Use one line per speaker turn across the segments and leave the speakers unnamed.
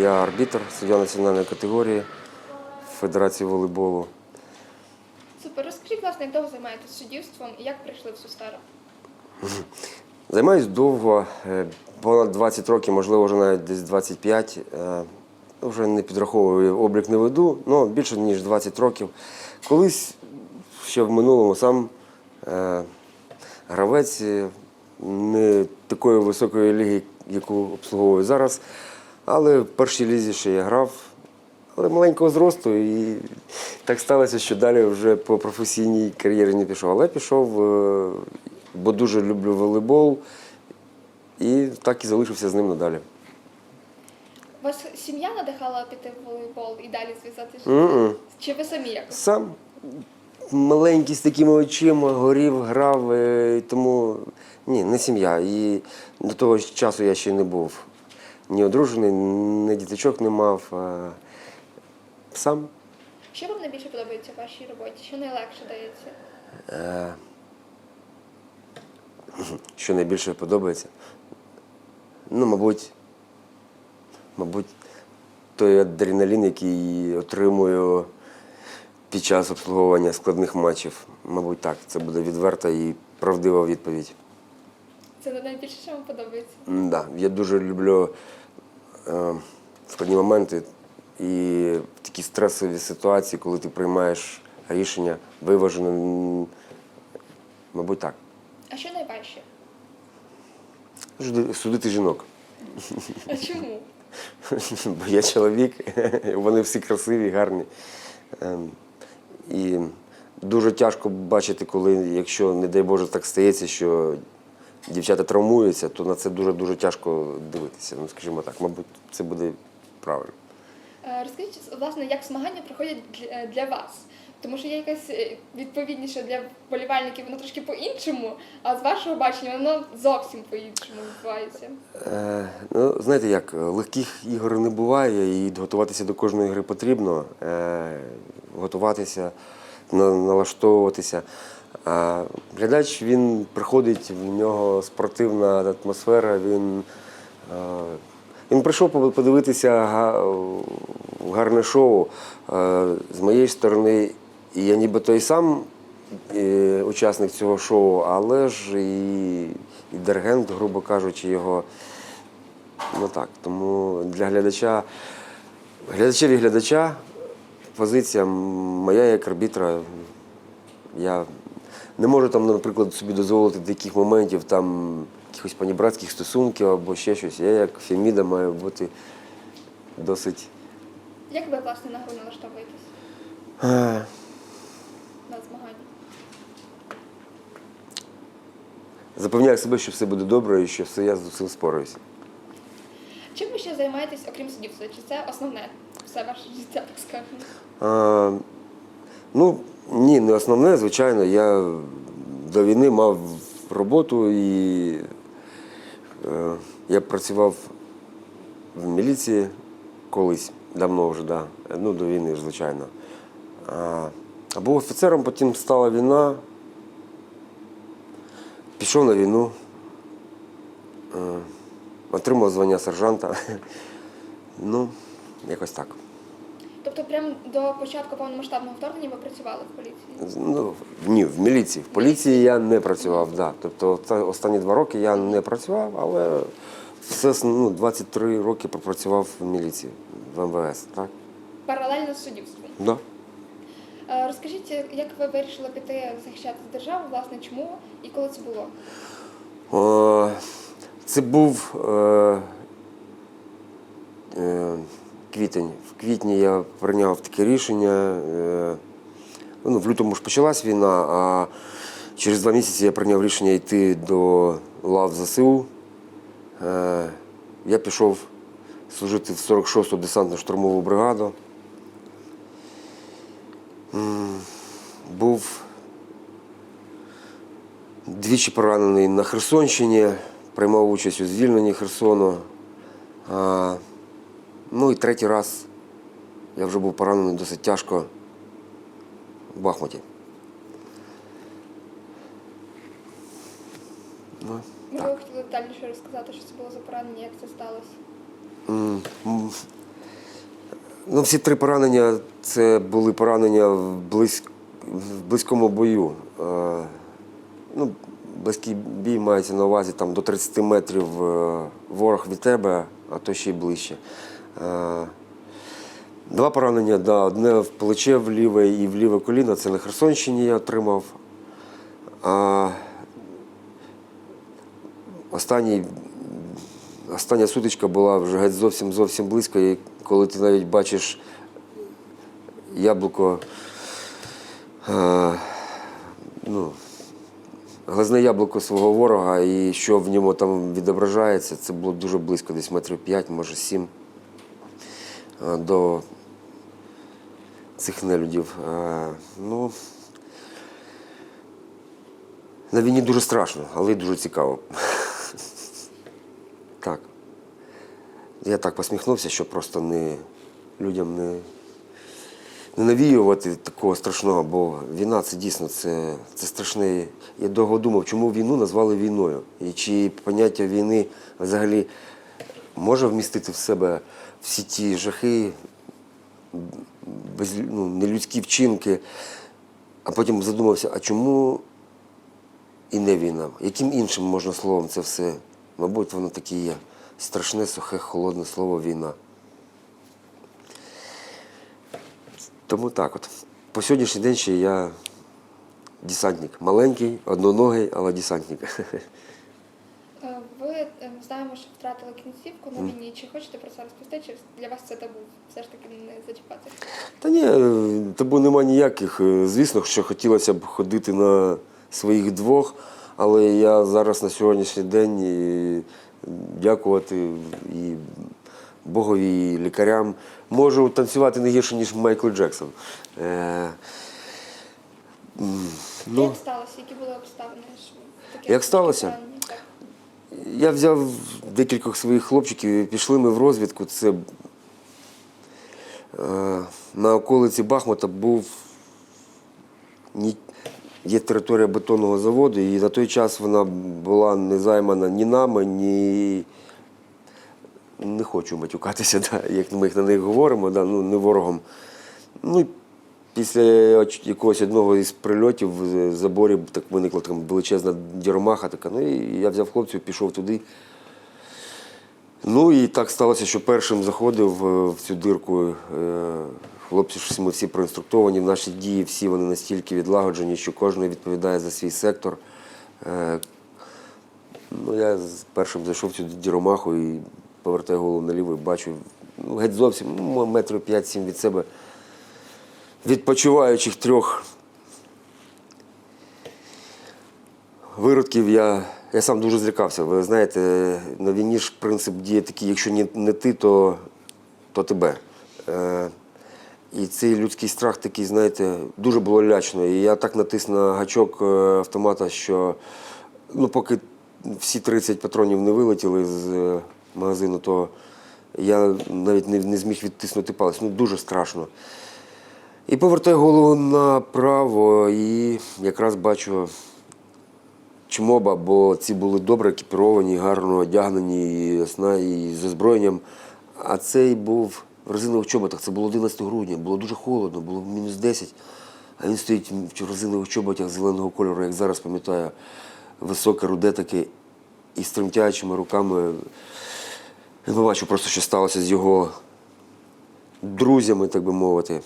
Я арбітр суддя національної категорії Федерації волейболу.
Супер. Розкажіть, власне, як довго займаєтесь суддівством і як прийшли в цю сферу?
Займаюсь довго, е, понад 20 років, можливо, вже навіть десь 25. Е, Вже не підраховую, облік не веду, але більше ніж 20 років. Колись ще в минулому сам е, гравець не такої високої ліги, яку обслуговую зараз. Але в першій лізі ще я грав, але маленького зросту. І так сталося, що далі вже по професійній кар'єрі не пішов. Але пішов, е, бо дуже люблю волейбол, і так і залишився з ним надалі.
Вас сім'я надихала піти в волейбол і далі зв'язати життя?
М-м.
Чи ви самі якось?
Сам маленький з такими очима, горів, грав, е, тому ні, не сім'я. І до того часу я ще не був ні одружений, ні діточок не мав. а Сам.
Що вам найбільше подобається в вашій роботі? Що найлегше дається?
Е, Що найбільше подобається? Ну, мабуть, мабуть, той адреналін, який отримую під час обслуговування складних матчів. Мабуть, так. Це буде відверта і правдива відповідь.
Це найбільше, що вам подобається?
Да, я дуже люблю е, складні моменти і такі стресові ситуації, коли ти приймаєш рішення виважено. Мабуть, так.
А що найважче?
Судити жінок.
А чому?
Бо я чоловік, вони всі красиві, гарні. Ем, І дуже тяжко бачити, коли, якщо, не дай Боже, так стається, що дівчата травмуються, то на це дуже-дуже тяжко дивитися. Ну, скажімо так, мабуть, це буде правильно.
Е, Розкажіть, власне, як змагання проходять для- вас? Тому що є якась е, відповідніше для вболівальників, воно трошки по-іншому, а з вашого бачення воно зовсім по-іншому відбувається.
Е, ну, знаєте як, легких ігор не буває, і готуватися до кожної гри потрібно. Е, готуватися, налаштовуватися. Глядач він приходить, в нього спортивна атмосфера, він, він прийшов подивитися га- гарне шоу. З моєї сторони, і я нібито і сам учасник цього шоу, але ж і, і диригент, грубо кажучи, його. Ну так, тому для глядача, глядачеві глядача, позиція моя як арбітра. Я не можу там, наприклад, собі дозволити таких моментів, там якихось панібратських стосунків або ще щось. Я як Феміда маю бути досить.
Як ви, власне, на гру налаштовуєтесь
е,
на змагання?
Запевняю себе, що все буде добре і що все я з усім спораюся.
Чим ви ще займаєтесь, окрім суддівства? Чи це основне все ваше життя, так скажемо?
А, ну, ні, не основне, звичайно. Я до війни мав роботу і е, я працював в міліції колись, давно вже, да. ну до війни звичайно. А, був офіцером, потім стала війна. Пішов на війну, е, отримав звання сержанта. Ну, якось так.
Тобто, прямо до початку повномасштабного вторгнення ви працювали в поліції?
Ну, ні, в міліції. В поліції я не працював, да. Тобто та- останні два роки я не працював, але все ну, 23 роки пропрацював в міліції, в МВС, так?
Паралельно з суддівством.
Да.
Е, Розкажіть, як ви вирішили піти захищати державу, власне, чому і коли це було?
О, Це був е, е, квітень. В квітні я прийняв таке рішення. Е, ну, в лютому ж почалась війна, а через два місяці я прийняв рішення йти до лав ЗСУ. Е, я пішов служити в 46-ту десантно-штурмову бригаду. Був Двічі поранений на Херсонщині, приймав участь у звільненні Херсону. Ну і третій раз я вже був поранений досить тяжко в Бахмуті. Ну,
Ви хотіли детальніше розказати, що це було за поранення, як це сталося?
м, м. ну, всі три поранення це були поранення в, близь, в близькому бою. Е, ну, близький бій мається на увазі там, до 30 метрів е, ворог від тебе, а то ще й ближче. Е, Два поранення, да, одне в плече в ліве і в ліве коліно. Це на Херсонщині я отримав. А останній, остання сутичка була вже геть зовсім зовсім близько, і коли ти навіть бачиш яблуко, е, ну, глазне яблуко свого ворога і що в ньому там відображається, це було дуже близько, десь метрів 5, може 7 е, до цих нелюдів. Е, Ну, на війні дуже страшно, але й дуже цікаво. Так. Я так посміхнувся, щоб просто не, людям не, не навіювати такого страшного, бо війна це дійсно це, це страшне. Я довго думав, чому війну назвали війною. І чи поняття війни взагалі може вмістити в себе всі ті жахи, без, ну, нелюдські вчинки. А потім задумався, а чому і не війна? Яким іншим можна словом це все? Мабуть, воно таке є. Страшне, сухе, холодне слово війна. Тому так от. По сьогоднішній день ще я десантник. Маленький, одноногий, але десантник.
Знаємо, що втратили кінцівку на війні. Чи хочете про це розповісти? Чи для вас це табу? Все ж таки не зачіпати?
Та ні, е, табу нема ніяких. Е, Звісно, що хотілося б ходити на своїх двох, але я зараз на сьогоднішній день і дякувати і Богові, і лікарям. Можу танцювати не гірше, ніж Майкл Джексон. Е, ну,
Як сталося? Які були обставини? таке-
Як сталося? Я взяв декількох своїх хлопчиків і пішли ми в розвідку. Це е, на околиці Бахмута був є територія бетонного заводу, і на той час вона була не займана ні нами, ні. Не хочу матюкатися, да, як ми їх на них говоримо, да, ну, не ворогом. Ну, після якогось одного із прильотів в заборі так виникла там величезна дірмаха така. Ну і я взяв хлопців, пішов туди. Ну і так сталося, що першим заходив е, в цю дирку. е, Хлопці ж ми всі проінструктовані, наші дії всі вони настільки відлагоджені, що кожен відповідає за свій сектор. Е, Ну, я першим зайшов в цю діромаху і повертаю голову наліво і бачу, ну, геть зовсім, ну, метрів 5-7 від себе відпочиваючих трьох виродків я, я сам дуже злякався. Ви знаєте, на війні ж принцип діє такий, якщо не, не ти, то, то тебе. Е, і цей людський страх такий, знаєте, дуже було лячно. І я так натис на гачок е, автомата, що ну, поки всі 30 патронів не вилетіли з е, магазину, то Я навіть не, не зміг відтиснути палець. Ну дуже страшно. І повертаю голову направо і якраз бачу чмоба, бо ці були добре екіпіровані, гарно одягнені, і сна, і з озброєнням. А цей був в резинових чоботах. Це було 11 грудня, було дуже холодно, було мінус 10. А він стоїть в резинових чоботях зеленого кольору, як зараз пам'ятаю, високе, руде таке, і з тремтячими руками. Я бачу просто, що сталося з його друзями, так би мовити.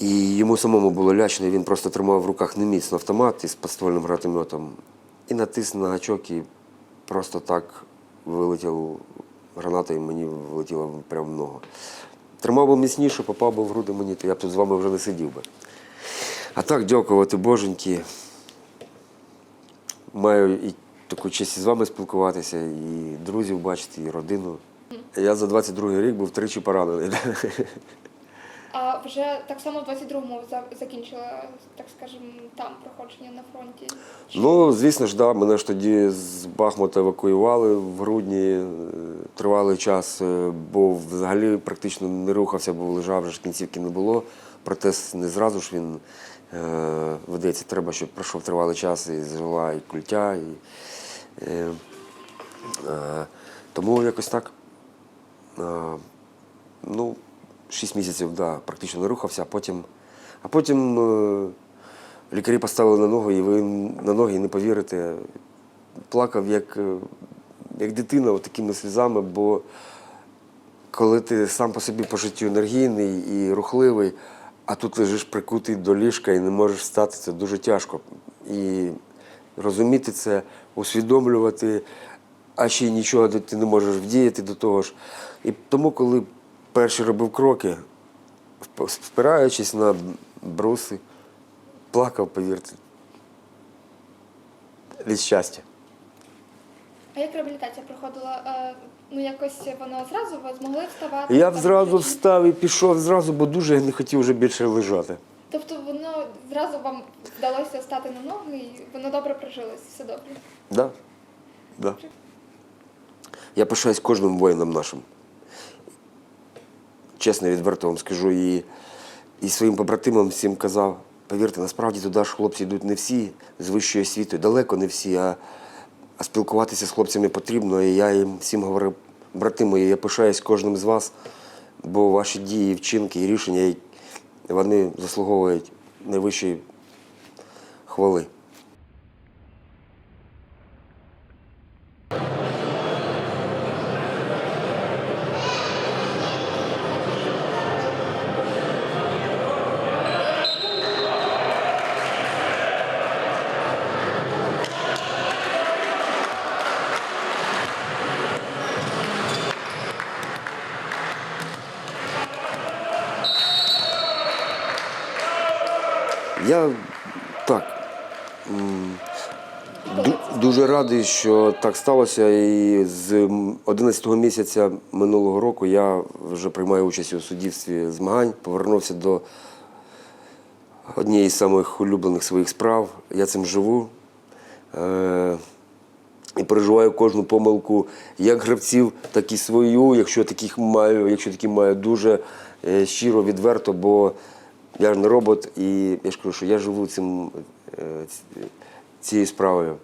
І йому самому було лячно, і він просто тримав в руках неміцно автомат із підствольним гранатометом і натис на гачок, і просто так вилетів граната, і мені влетіла прямо в ногу. Тримав би міцніше, попав би в груди мені, то я б тут з вами вже не сидів би. А так, дякувати Боженьки. Маю і таку честь із вами спілкуватися, і друзів бачити, і родину. Я за 22 рік був тричі поранений.
А вже так само в 22-му закінчила, так скажемо, там проходження на фронті.
Ну, звісно ж, да, мене ж тоді з Бахмута евакуювали в грудні е, тривалий час, е, бо взагалі практично не рухався, бо лежав, вже ж кінцівки не було. Протез не зразу ж він е, ведеться. Треба, щоб пройшов тривалий час і зжила і культя. І, е, е, тому якось так. Е, ну, 6 місяців да, практично не рухався, а потім, а потім е, лікарі поставили на ноги, і ви на ноги не повірите. Плакав як, е, як дитина от такими сльозами, бо коли ти сам по собі по життю енергійний і рухливий, а тут лежиш прикутий до ліжка і не можеш встати, це дуже тяжко. І розуміти це, усвідомлювати, а ще й нічого ти не можеш вдіяти до того ж. І тому, коли перші робив кроки, спираючись на бруси, плакав, повірте, від щастя.
А як реабілітація проходила? Е, Ну якось воно зразу ви змогли вставати?
Я зразу встав і пішов зразу, бо дуже не хотів вже більше лежати.
Тобто воно зразу вам вдалося стати на ноги і воно добре прижилось, все добре.
Да. Да. Я пишаюсь кожним воїном нашим. Чесно, відверто вам скажу. І, і своїм побратимам всім казав, повірте, насправді туди ж хлопці йдуть не всі з вищою освітою, далеко не всі, а, а спілкуватися з хлопцями потрібно. І я їм всім говорив, брати мої, я пишаюсь кожним з вас, бо ваші дії, вчинки і рішення вони заслуговують найвищої хвали. Я так. Дуже радий, що так сталося. І з м, 11 місяця минулого року я вже приймаю участь у суддівстві змагань, повернувся до однієї з самих улюблених своїх справ. Я цим живу. Е- і переживаю кожну помилку як гравців, так і свою, якщо таких маю, якщо такі маю дуже е, щиро, відверто, бо я ж не робот, і я ж кажу, що я живу цим, е, цією справою.